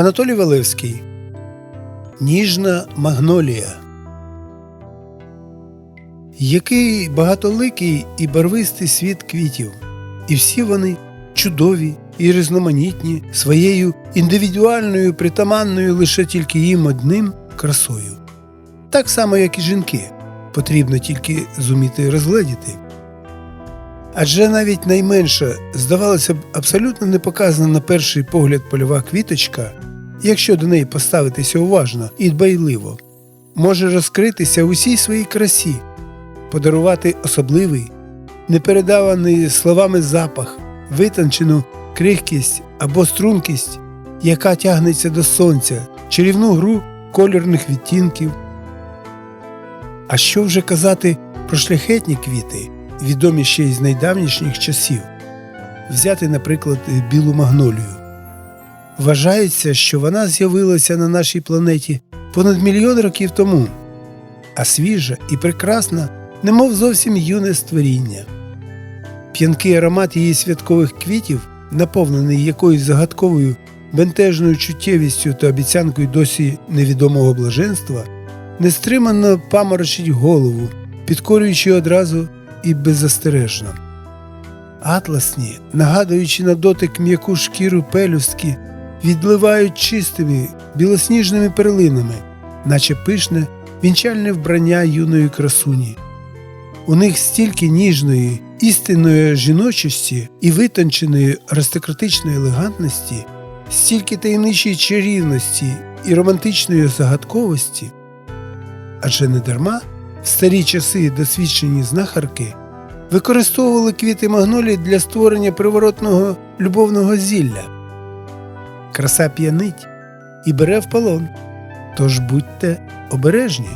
Анатолій Валевський Ніжна магнолія. Який багатоликий і барвистий світ квітів, і всі вони чудові і різноманітні своєю індивідуальною, притаманною лише тільки їм одним красою. Так само, як і жінки, потрібно тільки зуміти розгледіти. Адже навіть найменша, здавалося б, абсолютно не показана на перший погляд польова квіточка, якщо до неї поставитися уважно і дбайливо, може розкритися в усій своїй красі, подарувати особливий, непередаваний словами запах, витончену крихкість або стрункість, яка тягнеться до сонця, чарівну гру кольорних відтінків. А що вже казати про шляхетні квіти, відомі ще й з найдавнішніх часів, взяти, наприклад, білу магнолію. Вважається, що вона з'явилася на нашій планеті понад мільйон років тому, а свіжа і прекрасна, немов зовсім юне створіння. П'янкий аромат її святкових квітів, наповнений якоюсь загадковою бентежною чуттєвістю та обіцянкою досі невідомого блаженства, нестримано паморочить голову, підкорюючи одразу і беззастережно. Атласні, нагадуючи на дотик м'яку шкіру пелюстки, відливають чистими білосніжними перлинами, наче пишне вінчальне вбрання юної красуні. У них стільки ніжної, істинної жіночості і витонченої аристократичної елегантності, стільки таємничої чарівності і романтичної загадковості. Адже не дарма в старі часи досвідчені знахарки використовували квіти магнолії для створення приворотного любовного зілля. Краса п'янить і бере в полон, тож будьте обережні.